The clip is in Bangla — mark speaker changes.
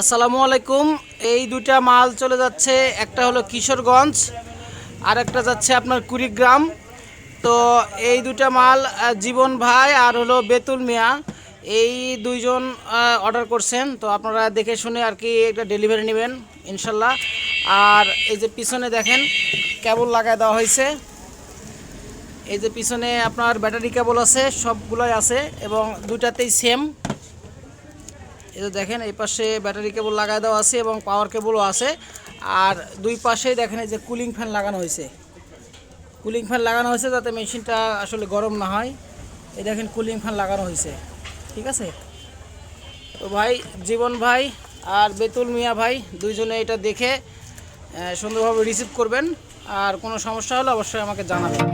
Speaker 1: আসসালামু আলাইকুম। এই দুটা মাল চলে যাচ্ছে, একটা হলো কিশোরগঞ্জ আর একটা যাচ্ছে আপনার কুড়িগ্রাম। তো এই দুটা মাল জীবন ভাই আর হলো বেতুল মিয়া, এই দুইজন অর্ডার করছেন। তো আপনারা দেখে শুনে আর কি একটা ডেলিভারি নেবেন, ইনশাল্লাহ। আর এই যে পিছনে দেখেন কেবল লাগায় দেওয়া হয়েছে। এই যে পিছনে আপনার ব্যাটারি কেবল আছে, সবগুলোই আছে এবং দুটাতেই সেম এই দেখেন, এই পাশে ব্যাটারি কেবল লাগাই দেওয়া আছে এবং পাওয়ার কেবলও আছে। আর দুই পাশেই দেখেন, এই যে কুলিং ফ্যান লাগানো হয়েছে। কুলিং ফ্যান লাগানো হয়েছে যাতে মেশিনটা আসলে গরম না হয়। এই দেখেন কুলিং ফ্যান লাগানো হয়েছে। ঠিক আছে? তো ভাই, জীবন ভাই আর বেতুল মিয়া ভাই দুইজনে এটা দেখে সুন্দরভাবে রিসিভ করবেন। আর কোনো সমস্যা হলে অবশ্যই আমাকে জানাবেন।